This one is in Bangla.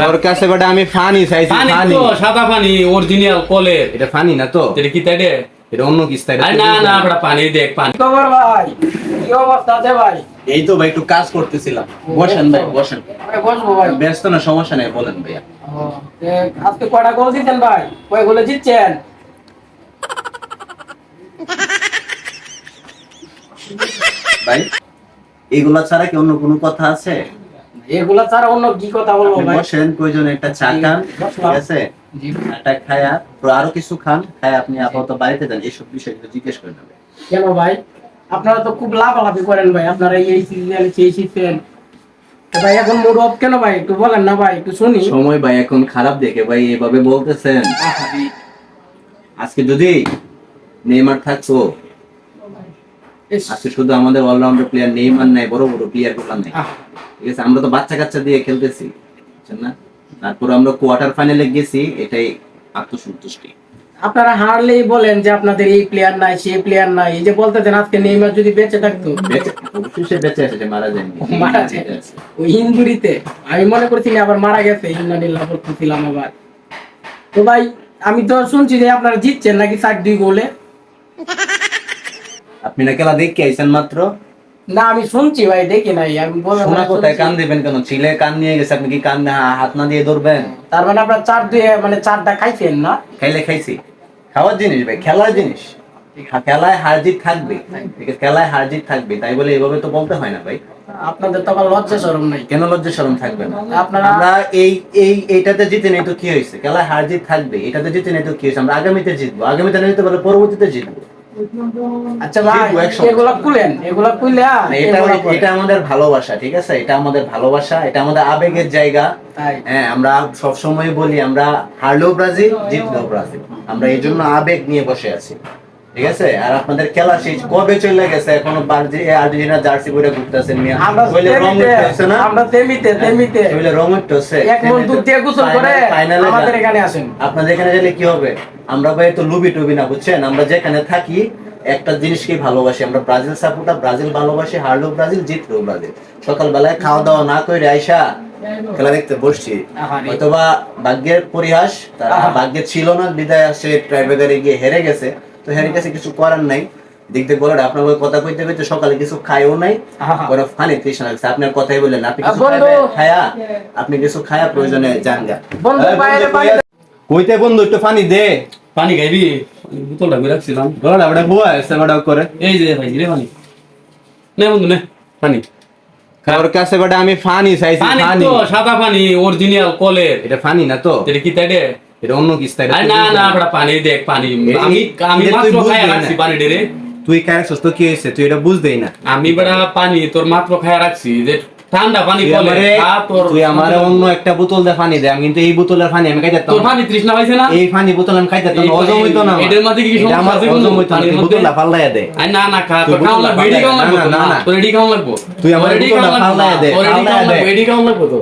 তোর কাছে বেটা আমি ফানি চাইছি ফানি তো সাদা পানি অরিজিনাল কলের এটা ফানি না তো? এটা কি তাইডে এটা অন্য কিস্তা এটা না না বড় পানি দেখ পানি খবর ভাই? কি অবস্থা আছে ভাই? এই তো ভাই একটু কাজ করতেছিলাম। বসেন ভাই বসেন। বসবো ভাই। ব্যস্ত না সমস্যা নেই বলেন ভাইয়া। আজকে কয়টা গোল দিচ্ছেন ভাই? কয় গোলে জিতছেন? ভাই এগুলা ছাড়া কি অন্য কোনো কথা আছে? এগুলা ছাড়া অন্য কি কথা বলব ভাই? বসেন প্রয়োজন একটা চা খান ঠিক আছে। চাটা খায়া আরও কিছু খান খায় আপনি আপাতত বাড়িতে যান এইসব বিষয়গুলো জিজ্ঞেস করে নেবে কেন ভাই? আপনারা তো খুব লাফালাফি করেন ভাই আপনারা এই সিজন সেই সিজন ভাই এখন মুড অফ কেন ভাই? একটু বলেন না ভাই একটু শুনি। সময় ভাই এখন খারাপ দেখে ভাই এভাবে বলতেছেন। আজকে যদি নেইমার থাকতো আজকে শুধু আমাদের অলরাউন্ডার প্লেয়ার নেইমার নাই বড় বড় প্লেয়ারগুলো নাই। ঠিক আছে আমরা তো বাচ্চা কাচ্চা দিয়ে খেলতেছি বুঝছেন না? তারপর আমরা কোয়ার্টার ফাইনালে গেছি এটাই আত্মসন্তুষ্টি। আপনারা হারলেই বলেন যে আপনাদের এই প্লেয়ার নাই সেই প্লেয়ার নাই এই যে বলতেছেন আজকে নেইমার যদি বেঁচে থাকতো। অবশ্যই সে বেঁচে আছে মারা যায়নি। মারা যায়। ওই ইঞ্জুরিতে আমি মনে করছিলাম আবার মারা গেছে ইন্নানিল্লাহ বলতেছিলাম আবার। তো ভাই আমি তো শুনছি যে আপনারা জিতছেন নাকি চার দুই গোলে। আপনি না খেলা দেখে আইছেন মাত্র? না আমি শুনছি ভাই দেখি নাই আমি বলে শোনা কোথায় কান দিবেন কেন? ছিলে কান নিয়ে গেছে আপনি কি কান হা- হাত না দিয়ে ধরবেন? তার মানে আপনার চার দুই মানে চারটা খাইছেন না? খাইলে খাইছি। খাওয়ার জিনিস ভাই খেলার জিনিস। খেলায় হার জিত থাকবে। খেলায় হার জিত থাকবে তাই বলে এভাবে তো বলতে হয় না ভাই। আপনাদের তো আবার লজ্জা শরম নাই। কেন লজ্জা শরম থাকবে না? আপনারা- আমরা এই এই এইটাতে জিতে নেই তো কি হয়েছে? খেলায় হার জিত থাকবে এটাতে জিতে নেই তো কি হয়েছে? আমরা আগামীতে জিতবো আগামীতে না জিততে পারলে পরবর্তীতে জিতবো। আচ্ছা ভাই। এগুলা এগুলা এটা আমাদের ভালোবাসা ঠিক আছে? এটা আমাদের ভালোবাসা এটা আমাদের আবেগের জায়গা। হ্যাঁ আমরা সবসময় বলি আমরা হারলেও ব্রাজিল জিতলেও ব্রাজিল। আমরা এই জন্য আবেগ নিয়ে বসে আছি। ঠিক আছে? আর আপনাদের খেলা শেষ কবে চলে গেছে? এখনও আর্জেন্টিনা জার্সি পরে ঘুরতেছেন আমরা রং সেমিতে উঠতে হচ্ছে না? আমরা সেমিতে সেমিতে। হইলে রং উঠতে হচ্ছে এক মন দুধ দিয়ে গোসল করে আমাদের এখানে আসেন। আপনাদের এখানে গেলে কি হবে? আমরা ভাই তো লুবি টুবি না বুঝছেন? আমরা যেখানে থাকি একটা জিনিসকে ভালোবাসি? আমরা ব্রাজিল সাপোর্টার ব্রাজিল ভালোবাসি হারলেও ব্রাজিল জিতলেও ব্রাজিল। সকালবেলায় খাওয়া দাওয়া না করে আইসা খেলা দেখতে বসছি। হয়তোবা ভাগ্যের পরিহাস তারা ভাগ্যের ছিল না বিদায় আসে ট্রাইবেগারে গিয়ে হেরে গেছে। তো হেরে গেছে কিছু করার নাই। দেখতে বলে আপনার ওই কথা কইতে কইতে সকালে কিছু খায়ও নাই। কোনো ফানি তৃষ্ণা লাগছে। আপনার কথাই বললেন আপনি কিছু? খায়া? আপনি কিছু খায়া প্রয়োজনে যান গা। বন্ধু, এই বাইরে, কইয়া- বাইরে। কইতে বন্ধু একটু পানি দে। পানি খাইবি? বোতলটা আমি রাখছিলাম। গলাটা বড় বুয়া এসে বড় করে। এই যে ভাই রে পানি। নে বন্ধু নে। পানি ওর কাছে আমি ফানি চাইছি পানি ফানি। তো সাদা পানি অরিজিনাল কলের। এটা ফানি না তো? এটা কি তাইডে? এটা অন্য এটা আরে না না বড় পানি দেখ পানি। এই- আমি আমি মাত্র না। রাখছি পানি ডেরে তুই কারেক্ট তো কি হয়েছে? তুই এটা বুঝদেই না। আমি বড় পানি তোর মাত্র খায়া রাখছি। যে ঠান্ডা পানি তুই তোর তুই আমারে অন্য একটা বোতল দে পানি দে আমি কিন্তু এই বোতলের পানি আমি খাইতে তোর পানি তৃষ্ণা পাইছে না? এই পানি বোতল আমি খাইতে পারতাম হজম হইতো না। এটার মধ্যে কি সমস্যা আমার আছে হজম হইতো না, তুই মধ্যে? বোতলটা ফাল্লাইয়া দে। আরে না না খা তোর খাওয়া লাগবে এডি খাওয়া লাগবে না, না, তোর। না, না। এডি খাওয়া লাগবে। তুই আমার এডি খাওয়া ফাল্লাইয়া দে, ফাল্লাইয়া দে। এডি খাওয়া লাগবে তো